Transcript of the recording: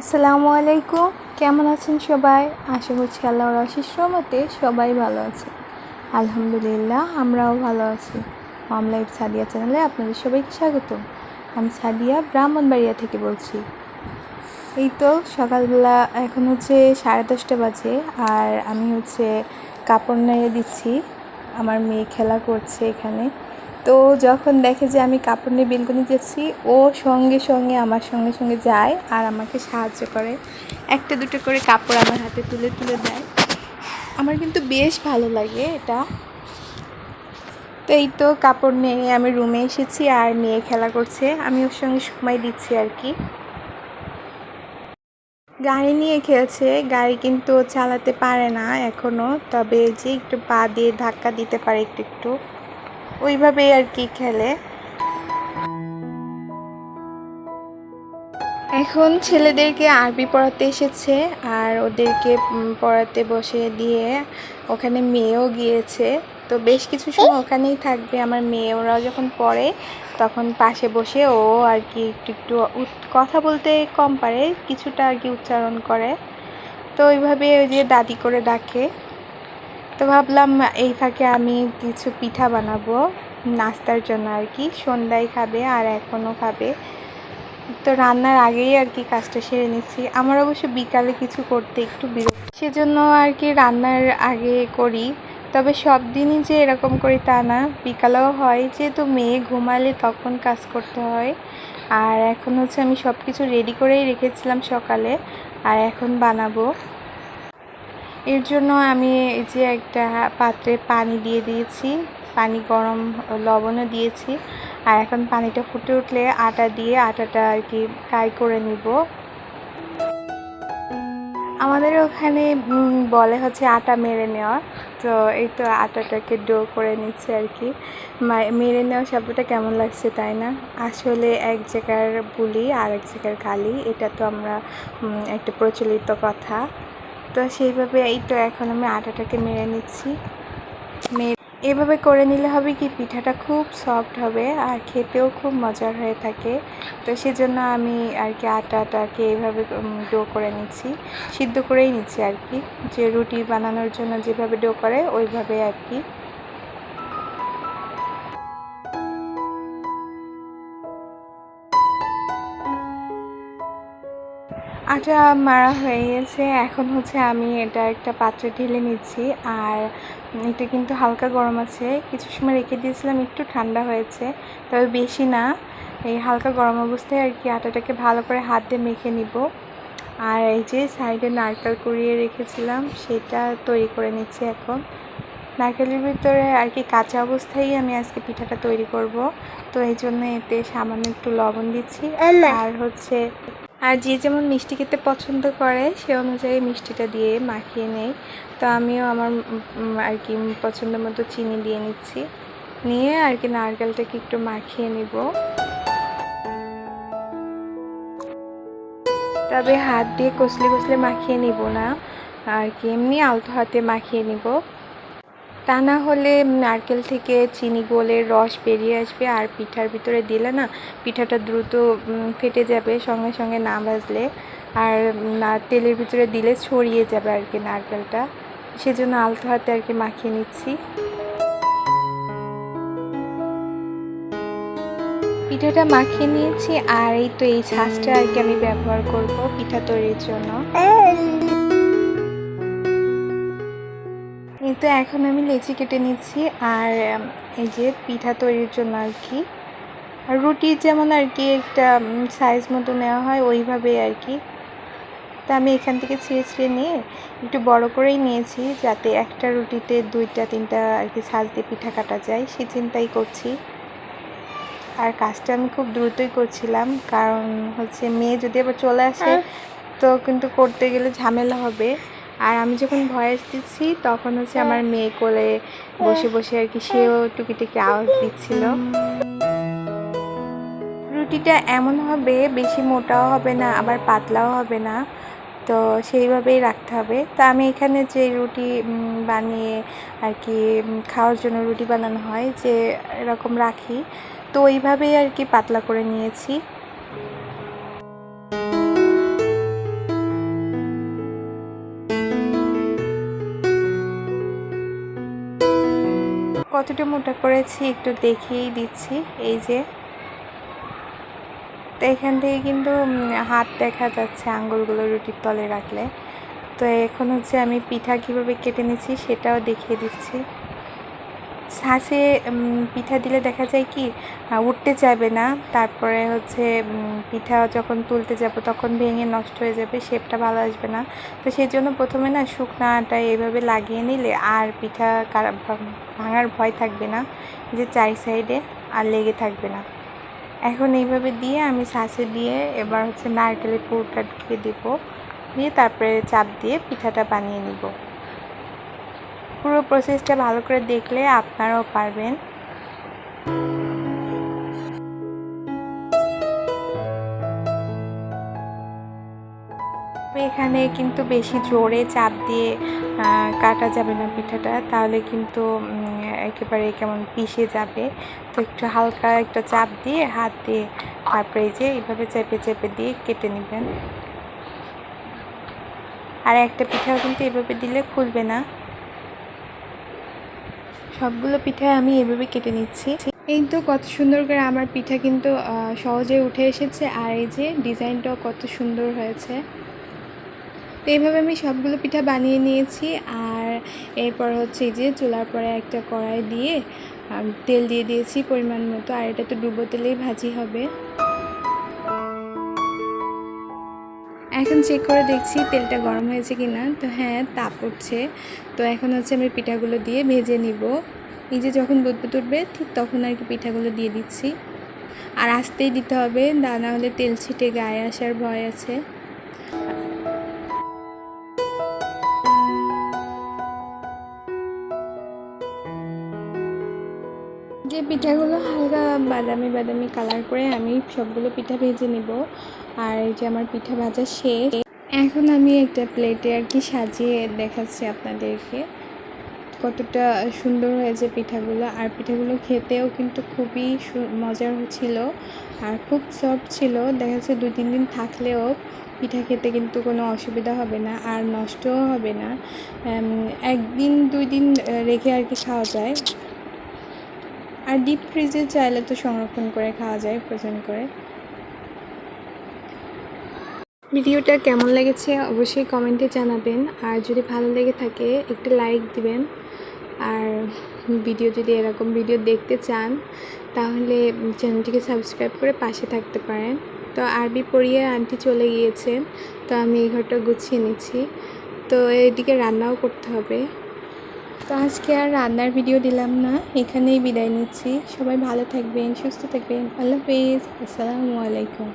আসসালামু আলাইকুম। কেমন আছেন সবাই? আশা করছি আল্লাহর অশেষ রহমতে সবাই ভালো আছে আলহামদুলিল্লাহ, আমরাও ভালো আছি। মম লাইফ সাদিয়া চ্যানেলে আপনাদের সবাইকে স্বাগত আমি সাদিয়া ব্রাহ্মণবাড়িয়া থেকে বলছি। এই তো সকালবেলা এখন হচ্ছে সাড়ে দশটা বাজে আর আমি হচ্ছে কাপড় নেড়ে দিচ্ছি। আমার মেয়ে খেলা করছে এখানে। তো যখন দেখে যে আমি কাপড় নিয়ে বেলকনি যাচ্ছি, ও সঙ্গে সঙ্গে আমার সঙ্গে সঙ্গে যায় আর আমাকে সাহায্য করে। একটা দুটো করে কাপড় আমার হাতে তুলে তুলে দেয়। আমার কিন্তু বেশ ভালো লাগে এটা। তো এই তো কাপড় নিয়ে আমি রুমে এসেছি আর মেয়ে খেলা করছে। আমি ওর সঙ্গে সময় দিচ্ছি আর কি। গাড়ি নিয়ে খেলছে। গাড়ি কিন্তু চালাতে পারে না এখনও তবে যে একটু পা দিয়ে ধাক্কা দিতে পারে একটু একটু। ওইভাবেই আর কি খেলে। এখন ছেলেদেরকে আরবি পড়াতে এসেছে আর ওদেরকে পড়াতে বসে দিয়ে ওখানে মেয়েও গিয়েছে। তো বেশ কিছু সময় ওখানেই থাকবে আমার মেয়ে। ওরাও যখন পড়ে তখন পাশে বসে ও আর কি একটু একটু কথা বলতে কম পারে, কিছুটা আর কি উচ্চারণ করে। তো ওইভাবে ওই যে দাদি করে ডাকে। তো ভাবলাম এই ফাঁকে আমি কিছু পিঠা বানাবো, নাস্তার জন্য আর কি। সন্ধ্যায় খাবে আর এখনও খাবে। তো রান্নার আগেই আর কি কাজটা সেরে নিচ্ছি। আমার অবশ্য বিকালে কিছু করতে একটু বিরক্ত। সেজন্য আর কি রান্নার আগে করি। তবে সব দিনই যে এরকম করি তা না। বিকালেও হয়, যেহেতু মেয়ে ঘুমালে তখন কাজ করতে হয়। আর এখন হচ্ছে আমি সব কিছু রেডি করেই রেখেছিলাম সকালে। আর এখন বানাবো। এর জন্য আমি এই যে একটা পাত্রে পানি দিয়ে দিয়েছি, পানি গরম লবণও দিয়েছি। আর এখন পানিটা ফুটে উঠলে আটা দিয়ে আটাটা আর কি ফ্রাই করে নিব। আমাদের ওখানে বলে হচ্ছে আটা মেরে নেওয়া। তো এই তো আটাটাকে ডো করে নিচ্ছে আর কি। মেরে নেওয়া শব্দটা কেমন লাগছে তাই না? আসলে এক জায়গার বুলি আর এক জায়গার গালি, এটা তো আমরা একটা প্রচলিত কথা। তো সেইভাবে এই তো এখন আমি আটাটাকে মেরে নিচ্ছি। এভাবে করে নিলে হবে কি? পিঠাটা খুব সফট হবে আর খেতেও খুব মজার হয়ে থাকে। তো সেজন্য আমি আর কি আটাটাকে এইভাবে ডো করে নিচ্ছি। সিদ্ধ করেই নিচ্ছি আর কি। যে রুটি বানানোর জন্য যেভাবে ডো করে, ওইভাবে আর কি। আটা মারা হয়ে গেছে। এখন হচ্ছে আমি এটা একটা পাত্রে ঢেলে নিচ্ছি। আর এটা কিন্তু হালকা গরম আছে। কিছু সময় রেখে দিয়েছিলাম একটু ঠান্ডা হয়েছে। তবে বেশি না। এই হালকা গরম অবস্থায় আর কি আটাটাকে ভালো করে হাত দিয়ে মেখে নিব। আর এই যে সাইডে নারকেল কুড়িয়ে রেখেছিলাম সেটা তৈরি করে নিচ্ছি এখন। নারকেলের ভিতরে আর কি কাঁচা অবস্থায় আমি আজকে পিঠাটা তৈরি করব। তো এই জন্য এতে সামান্য একটু লবণ দিচ্ছি। আর হচ্ছে আর যে যেমন মিষ্টি খেতে পছন্দ করে, সে অনুযায়ী মিষ্টিটা দিয়ে মাখিয়ে নেই। তো আমিও আমার আর কি পছন্দ মতো চিনি দিয়ে নিচ্ছি। নিয়ে আর কি নারকেলটাকে একটু মাখিয়ে নিব। তবে হাত দিয়ে কষলে কষলে মাখিয়ে নিব না। আর কি এমনি আলতো হাতে মাখিয়ে নিব। তা না হলে নারকেল থেকে চিনি গলে রস বেরিয়ে আসবে আর পিঠার ভিতরে দিলে না পিঠাটা দ্রুত ফেটে যাবে সঙ্গে সঙ্গে না ভাজলে। আর না, তেলের ভিতরে দিলে ছড়িয়ে যাবে আর কি নারকেলটা। সেজন্য আলতো হাতে আর কি মাখিয়ে নিচ্ছি। পিঠাটা মাখিয়ে নিয়েছি আর এই তো এই ছাঁচটা আর কি আমি ব্যবহার করব পিঠা তৈরির জন্য। তো এখন আমি লেচি কেটে নিচ্ছি আর এই যে পিঠা তৈরির জন্য আর কি। আর রুটি যেমন আর কি একটা সাইজ মতো নেওয়া হয় ওইভাবেই আর কি। তা আমি এখান থেকে ছিঁড়ে ছিঁড়ে নিয়ে একটু বড় করেই নিয়েছি যাতে একটা রুটিতে দুইটা তিনটা আর কি সাজ দিয়ে পিঠা কাটা যায় সে চিন্তাই করছি। আর কাজটা আমি খুব দ্রুতই করছিলাম কারণ হচ্ছে মেয়ে যদি আবার চলে আসে তো কিন্তু করতে গেলে ঝামেলা হবে। আর আমি যখন ভয়েস দিচ্ছি, তখন হচ্ছে আমার মেয়ে কোলে বসে বসে আর কি সেও টুকিটুকি আওয়াজ দিচ্ছিল। রুটিটা এমন হবে, বেশি মোটাও হবে না, আবার পাতলাও হবে না। তো সেইভাবেই রাখতে হবে। তো আমি এখানে যে রুটি বানিয়ে আর কি খাওয়ার জন্য রুটি বানানো হয়, যে এরকম রাখি, তো ওইভাবেই আর কি পাতলা করে নিয়েছি। কতটা মোটা করেছি, একটু দেখিয়েই দিচ্ছি। এই যে, তো এখান থেকে কিন্তু হাত দেখা যাচ্ছে আঙ্গুলগুলো রুটির তলে রাখলে। তো এখন হচ্ছে আমি পিঠা কীভাবে কেটে নিচ্ছি সেটাও দেখিয়ে দিচ্ছি। শ্বাসে পিঠা দিলে দেখা যায় কি উঠতে চাইবে না। তারপরে হচ্ছে পিঠা যখন তুলতে যাব তখন ভেঙে নষ্ট হয়ে যাবে, শেপটা ভালো আসবে না। তো সেই জন্য প্রথমে না শুকনো আটা এইভাবে লাগিয়ে নিলে আর পিঠা ভাঙার ভয় থাকবে না, যে চারি সাইডে আর লেগে থাকবে না। এখন এইভাবে দিয়ে আমি শ্বাসে দিয়ে এবার হচ্ছে নারকেলের পুরটা ঢুকিয়ে দেবো। দিয়ে তারপরে চাপ দিয়ে পিঠাটা বানিয়ে নিব। পুরো প্রসেসটা ভালো করে দেখলে আপনারাও পারবেন। এখানে কিন্তু বেশি জোরে চাপ দিয়ে কাটা যাবে না পিঠাটা, তাহলে কিন্তু একেবারে কেমন পিষে যাবে। তো একটু হালকা একটা চাপ দিয়ে হাত দিয়ে, তারপরে যে এইভাবে চেপে চেপে দিয়ে কেটে নেবেন। আর একটা পিঠাও কিন্তু এভাবে দিলে খুলবে না। সবগুলো পিঠা আমি এভাবে কেটে নিচ্ছি। এই তো কত সুন্দর করে আমার পিঠা কিন্তু সহজে উঠে এসেছে, আর এই যে ডিজাইনটাও কত সুন্দর হয়েছে। তো এইভাবে আমি সবগুলো পিঠা বানিয়ে নিয়েছি, আর এরপর হচ্ছে এই যে চুলার পরে একটা কড়াই দিয়ে তেল দিয়ে দিয়েছি পরিমাণ মতো, আর এটা তো ডুবো তেলেই ভাজি হবে। এখন চেক করে দেখছি তেলটা গরম হয়েছে কি না তো হ্যাঁ তাপ উঠছে তো এখন হচ্ছে আমি পিঠাগুলো দিয়ে ভেজে নিব। এই যে যখন বুদবুদ উঠবে, ঠিক তখন আর কি পিঠাগুলো দিয়ে দিচ্ছি। আর আস্তেই দিতে হবে, তা না হলে তেল ছিটে গায়ে আসার ভয় আছে। যে পিঠাগুলো হালকা বাদামি বাদামি কালার করে আমি সবগুলো পিঠা ভেজে নেব। আর এই যে আমার পিঠা ভাজা শেষ। এখন আমি একটা প্লেটে আর কি সাজিয়ে দেখাচ্ছি আপনাদেরকে। কতটা সুন্দর হয়েছে পিঠাগুলো। আর পিঠাগুলো খেতেও কিন্তু খুবই মজার ছিল। আর খুব সফট ছিল। দেখা যাচ্ছে দু তিন দিন থাকলেও পিঠা খেতে কিন্তু কোনো অসুবিধা হবে না আর নষ্টও হবে না। একদিন, দুই দিন রেখে আর কি খাওয়া যায়। আর ডিপ ফ্রিজে চাইলে তো সংরক্ষণ করে খাওয়া যায় ফ্রোজেন করে। ভিডিওটা কেমন লেগেছে অবশ্যই কমেন্টে জানাবেন। আর যদি ভালো লেগে থাকে, একটু লাইক দিবেন। আর ভিডিও যদি এরকম ভিডিও দেখতে চান, তাহলে চ্যানেলটিকে সাবস্ক্রাইব করে পাশে থাকতে পারেন। তো আরবি পড়িয়ে আন্টি চলে গিয়েছেন তো আমি এই ঘরটা গুছিয়ে নিচ্ছি। তো এদিকে রান্নাও করতে হবে। তো আজকে আর রান্নার ভিডিও দিলাম না, এখানেই বিদায় নিচ্ছি। সবাই ভালো থাকবেন, সুস্থ থাকবেন। আল্লাহ হাফেজ, আসসালামু আলাইকুম।